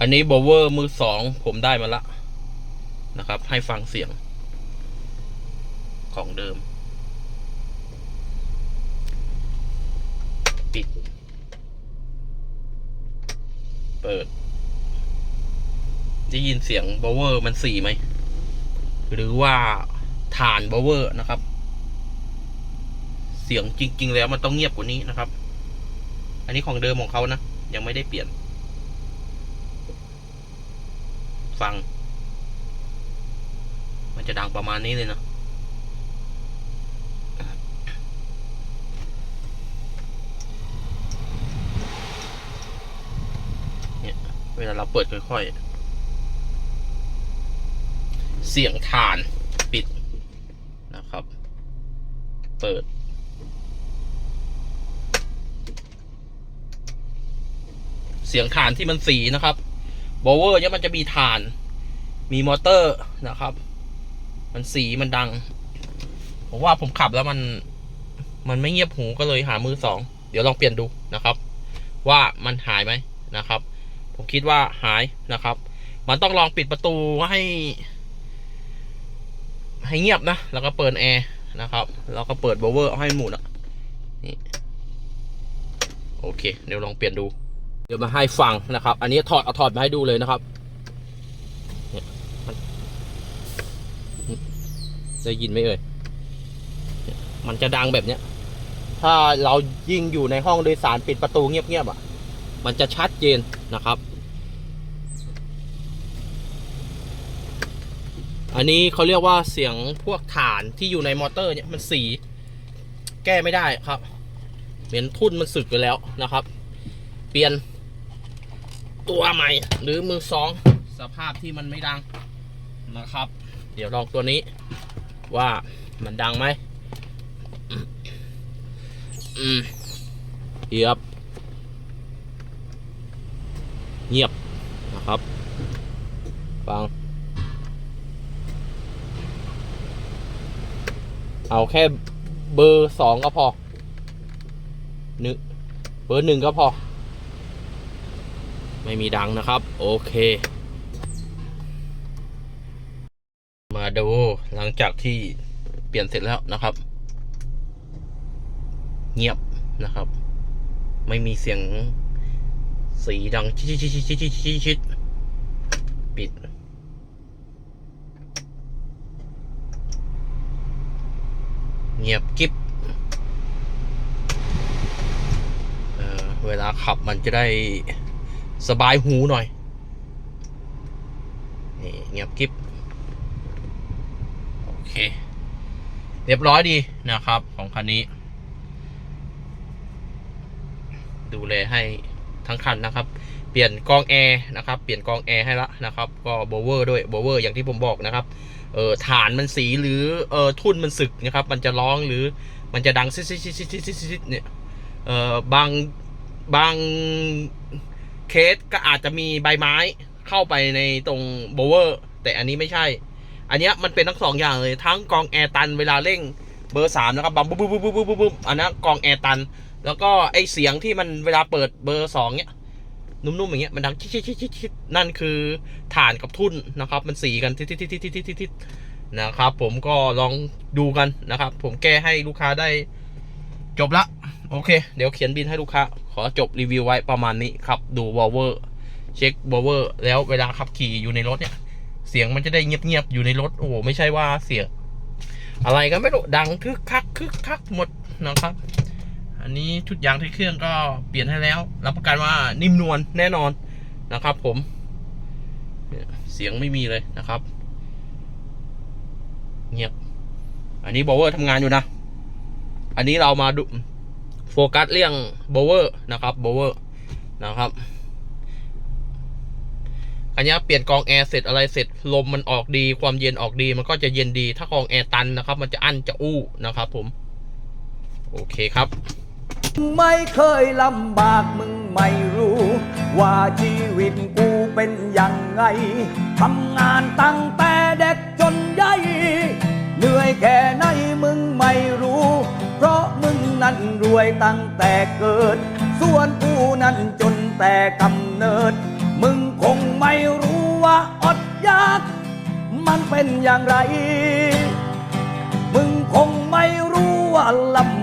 อันนี้โบเวอร์มือสองผมได้มาละนะครับ ให้ฟังเสียง ของเดิม ปิด เปิด ได้ยินเสียงโบเวอร์มันสี่ไหม หรือว่าฐานโบเวอร์นะครับ เสียงจริง ๆ แล้วมันต้องเงียบกว่านี้นะครับ อันนี้ของเดิมของเขานะ ยังไม่ได้เปลี่ยน ฟัง มันจะดังประมาณนี้เลยนะเนี่ยเวลาเราเปิดค่อยๆ เสียงฐานปิดนะครับ เปิดเสียงฐานที่มันสีนะครับ บเวอร์เนี่ยมันจะมีฐาน มีมอเตอร์นะครับ มันสีมันดัง ผมว่าผมขับแล้วมัน มันไม่เงียบหูก็เลยหามือสอง เดี๋ยวลองเปลี่ยนดูนะครับ ว่ามันหายไหมนะครับ ผมคิดว่าหายนะครับ มันต้องลองปิดประตูให้ ให้เงียบนะ แล้วก็เปิดแอร์นะครับ แล้วก็เปิดบเวอร์ให้หมุนอะนี่โอเค เดี๋ยวลองเปลี่ยนดู เดี๋ยวมาให้ฟังนะครับ อันนี้ถอดเอาถอดมาให้ดูเลยนะครับได้ยินไหมเอ่ยเอ่ย มันจะดังแบบเนี้ย ถ้าเรายิ่งอยู่ในห้องโดยสารปิดประตูเงียบๆอะ มันจะชัดเจนนะครับ อันนี้เขาเรียกว่าเสียงพวกฐานที่อยู่ในมอเตอร์เนี่ยมันสี แก้ไม่ได้ครับ เหมือนทุ่นมันสึกไปแล้วนะครับ เปลี่ยน ตัวใหม่ หรือมือสอง สภาพที่มันไม่ดังนะครับ เดี๋ยวลองตัวนี้ ว่ามันดังไหมอืมเงียบ เงียบนะครับ ฟัง เอาแค่เบอร์สองก็พอหนึ่งเบอร์หนึ่งก็พอ ไม่มีดังนะครับ โอเค มาดูหลังจากที่เปลี่ยนเสร็จแล้วนะครับ เงียบนะครับ ไม่มีเสียงสีดังชิดชิดชิดชิดชิดชิดชิดปิด เงียบกิ๊บเเวลาขับมันจะได้ สบายหูหน่อย นี่เงียบกิ๊บโอเค เรียบร้อยดีนะครับ ของคันนี้ ดูแลให้ทั้งคันนะครับ เปลี่ยนกองแอร์นะครับ เปลี่ยนกองแอร์ให้ละนะครับ ก็โบเวอร์ด้วยโบเวอร์อย่างที่ผมบอกนะครับ เออฐานมันสีหรือเออทุ่นมันสึกนะครับ มันจะร้องหรือมันจะดังซิซิซิซิซิซิซิเนี่ย เออบางบาง เคสก็อาจจะมีใบไม้เข้าไปในตรงโบเวอร์ แต่อันนี้ไม่ใช่ อันนี้มันเป็นทั้งสองอย่างเลย ทั้งกองแอร์ตันเวลาเร่งเบอร์สามนะครับบัมบุ๊บบุ๊บบุ๊บบุ๊บบุ๊บอันนั้นกองแอร์ตัน แล้วก็ไอเสียงที่มันเวลาเปิดเบอร์สองเนี้ยนุ่มๆอย่างเงี้ยมันดังชิชิชิชิชินั่นคือฐานกับทุ่นนะครับ มันสีกันทิดทิทิทิทิทิทินะครับ ผมก็ลองดูกันนะครับ ผมแก้ให้ลูกค้าได้จบละ โอเค เดี๋ยวเขียนบินให้ลูกค้า ขอจบรีวิวไว้ประมาณนี้ครับดูวอลเวอร์เช็ควอลเวอร์แล้วเวลาขับขี่อยู่ในรถเนี่ย เสียงมันจะได้เงียบๆอยู่ในรถโอ้โหไม่ใช่ว่าเสียงอะไรก็ไม่รู้ดังคึกคักคึกคักหมดนะครับ อันนี้ชุดยางที่เครื่องก็เปลี่ยนให้แล้ว รับประกันว่านิ่มนวลแน่นอนนะครับ ผมเสียงไม่มีเลยนะครับ เงียบ อันนี้โบเวอร์ทำงานอยู่นะ อันนี้เรามาดู โฟกัสเรื่องโบเวอร์นะครับโบเวอร์นะครับอันนี้เปลี่ยนกองแอร์เสร็จอะไรเสร็จลมมันออกดีความเย็นออกดีมันก็จะเย็นดี ถ้ากองแอร์ตันนะครับ มันจะอั้นจะอู้นะครับผม โอเคครับ ไม่เคยลำบากมึงไม่รู้ ว่าชีวิตกูเป็นยังไงทำงานตั้งแต่เด็กจนใหญ่ วยตั้งแต่เกิด ส่วนกูนั้นจนแต่กำเนิด มึงคงไม่รู้ว่าอดอยาก มันเป็นอย่างไร มึงคงไม่รู้ว่าลำ